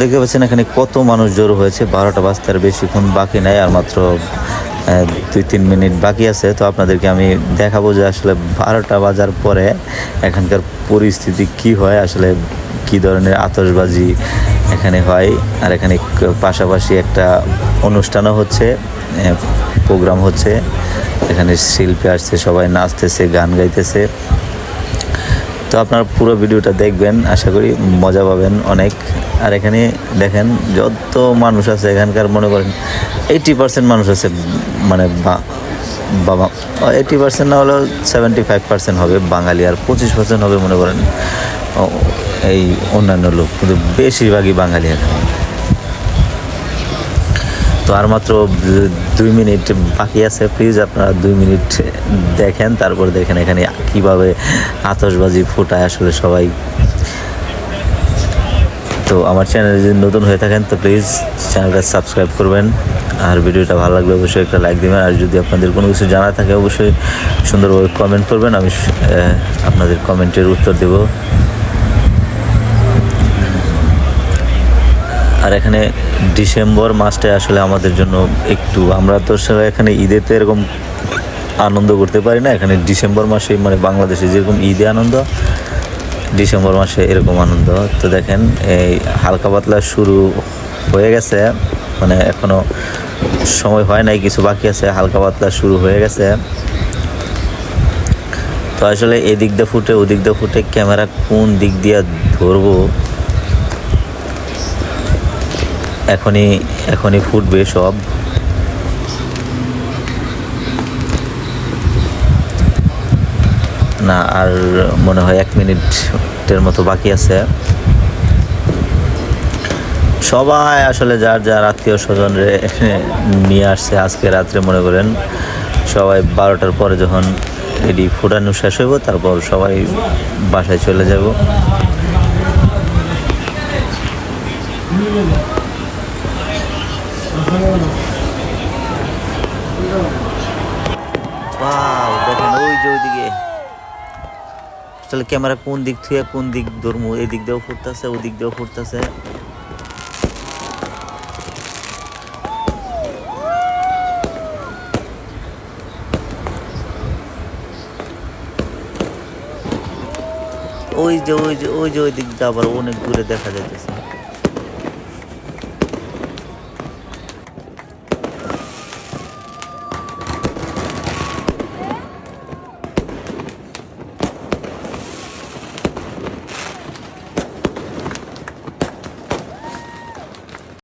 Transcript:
দেখতে পাচ্ছেন এখানে কত মানুষ জড়ো হয়েছে। বারোটা বাজতে আর বেশিক্ষণ বাকি নাই, আর মাত্র দুই তিন মিনিট বাকি আছে। তো আপনাদেরকে আমি দেখাবো যে আসলে বারোটা বাজার পরে এখানকার পরিস্থিতি কি হয়, আসলে কি ধরনের আতসবাজি এখানে হয়। আর এখানে পাশাপাশি একটা অনুষ্ঠানও হচ্ছে প্রোগ্রাম হচ্ছে। এখানে শিল্পী আসছে, সবাই নাচতেছে, গান গাইতেছে। তো আপনারা পুরো ভিডিওটা দেখবেন, আশা করি মজা পাবেন অনেক। আর এখানে দেখেন, যত মানুষ আছে এখানকার, মনে করেন এইটি পার্সেন্ট মানুষ আছে মানে বাবা এইটি পার্সেন্ট না হলেও সেভেন্টি ফাইভ পার্সেন্ট হবে বাঙালি, আর পঁচিশ পার্সেন্ট হবে মনে করেন এই অন্যান্য লোক, কিন্তু বেশিরভাগই বাঙালি এখানে। তো আর মাত্র দুই মিনিট বাকি আছে প্লিজ আপনারা দুই মিনিট দেখেন, তারপর দেখেন এখানে কীভাবে আতশবাজি ফোটায় আসলে সবাই। তো আমার চ্যানেলে যদি নতুন হয়ে থাকেন, তো প্লিজ চ্যানেলটা সাবস্ক্রাইব করবেন। আর ভিডিওটা ভালো লাগলে অবশ্যই একটা লাইক দিবেন। আর যদি আপনাদের কোনো কিছু জানা থাকে, অবশ্যই সুন্দরভাবে কমেন্ট করবেন। আমি আপনাদের কমেন্টের উত্তর দেবো। আর এখানে ডিসেম্বর মাসটা আসলে আমাদের জন্য একটু, আমরা তো এখানে ঈদে তো এরকম আনন্দ করতে পারি না, এখানে ডিসেম্বর মাসে মানে বাংলাদেশে যেরকম ঈদে আনন্দ, ডিসেম্বর মাসে এরকম আনন্দ। তো দেখেন, এই হালকা পাতলা শুরু হয়ে গেছে মানে এখনও সময় হয় নাই, কিছু বাকি আছে, হালকা পাতলা শুরু হয়ে গেছে। তো আসলে এদিক দিয়ে ফুটে ওদিক দিয়ে ফুটে ক্যামেরা কোন দিক দিয়ে ধরবো এখনই এখনই ফুটবে সব। না, আর মনে হয় এক মিনিটের মতো বাকি আছে। সবাই আসলে যার যার আত্মীয় স্বজনরে নিয়ে আসছে আজকে রাত্রে, মনে করেন, সবাই বারোটার পরে যখন এডি ফুটানো শেষ হইব, তারপর সবাই বাসায় চলে যাব। দেখেন ওই যে ওইদিকে। তাহলে ক্যামেরা কোন দিক থেকে কোন দিক ধরবো? এই দিক দিয়েও ফুটতেছে, ওই দিক দিয়েও ফুটতেছে। ওই যে ওই যে ওই যে ওই দিকটা আবার অনেক দূরে দেখা যাইতেছে।